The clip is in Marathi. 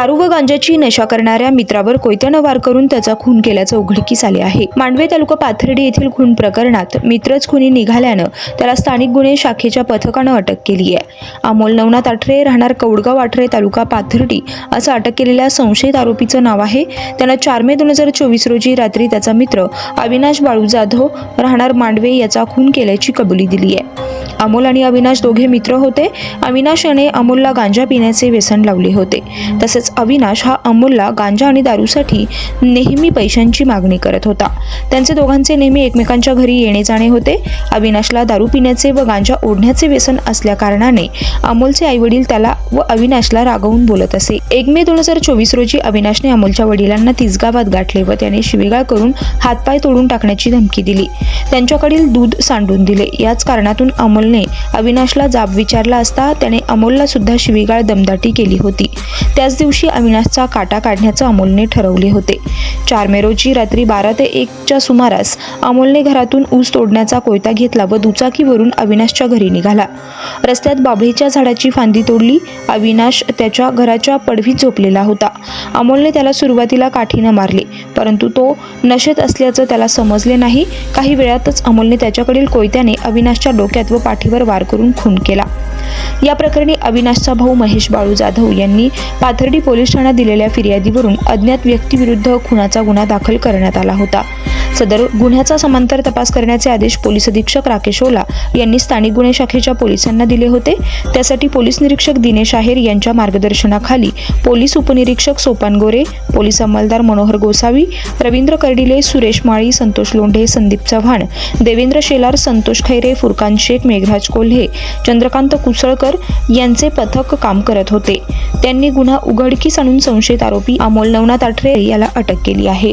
गांजाची नशा करणाऱ्या मित्रावर कोयत्यानं वार करून त्याचा खून केल्याचं उघडकीस आले आहे. मांडवे तालुका पाथर्डी येथील खून प्रकरणात मित्रच खुनी निघाल्यानं त्याला स्थानिक गुन्हे शाखेच्या पथकानं अटक केली आहे. अमोल नवनाथ आठरे राहणार कौडगाव आठरे तालुका पाथर्डी असं अटक केलेल्या संशयित आरोपीचं नाव आहे. त्यानं चार मे दोन हजार चोवीस रोजी रात्री त्याचा मित्र अविनाश बाळू जाधव राहणार मांडवे याचा खून केल्याची कबुली दिली आहे. अमोल आणि अविनाश दोघे मित्र होते. अविनाश याने अमोलला गांजा पिण्याचे व्यसन लावले होते. तसेच अविनाश हा अमोलला गांजा आणि दारूसाठी नेहमी पैशांची मागणी करत होता. त्यांचे दोघांचे नेहमी एकमेकांच्या घरी येणे जाणे होते. अविनाशला दारू पिण्याचे व गांजा ओढण्याचे व्यसन असल्याकारणाने अमोलचे आईवडील त्याला व अविनाशला रागवून बोलत असे. एक मे दोन हजार चोवीस रोजी अविनाशने अमोलच्या वडिलांना तिसगावात गाठले व त्याने शिवीगाळ करून हातपाय तोडून टाकण्याची धमकी दिली. त्यांच्याकडील दूध सांडून दिले. याच कारणातून अमोलने अविनाशला जाब विचारला असता त्याने अमोलला सुद्धा शिवीगाळ दमदाटी केली होती. त्याच दिवशी दिवशी अविनाशचा काटा काढण्याचं अमोलने ठरवले होते. चार मे रोजी रात्री बारा ते एकच्या सुमारास अमोलने घरातून ऊस तोडण्याचा कोयता घेतला व दुचाकीवरून अविनाशच्या घरी निघाला. रस्त्यात बाभळीच्या झाडाची फांदी तोडली अविनाश त्याच्या घराच्या पडवीत झोपलेला होता. अमोलने त्याला सुरुवातीला काठीनं मारले परंतु तो नशेत असल्याचं त्याला समजले नाही. काही वेळातच अमोलने त्याच्याकडील कोयत्याने अविनाशच्या डोक्यात व पाठीवर वार करून खून केला. या प्रकरणी अविनाशचा भाऊ महेश बाळू जाधव यांनी पाथर्डी पोलीस ठाण्यात दिलेल्या फिर्यादीवरून अज्ञात व्यक्तीविरुद्ध खुनाचा गुन्हा दाखल करण्यात आला होता. सदर गुन्ह्याचा समांतर तपास करण्याचे आदेश पोलीस अधीक्षक राकेश ओला यांनी स्थानिक गुन्हे शाखेच्या पोलिसांना दिले होते. त्यासाठी पोलीस निरीक्षक दिनेश आहेर यांच्या मार्गदर्शनाखाली पोलीस उपनिरीक्षक सोपान गोरे पोलीस अंमलदार मनोहर गोसावी रवींद्र कर्डिले सुरेश माळी संतोष लोंढे संदीप चव्हाण देवेंद्र शेलार संतोष खैरे फुरकान शेख मेघराज कोल्हे चंद्रकांत कुसळकर यांचे पथक काम करत होते. त्यांनी गुन्हा उघडकीस आणून संशयित आरोपी अमोल नवनाथ आठरे याला अटक केली आहे.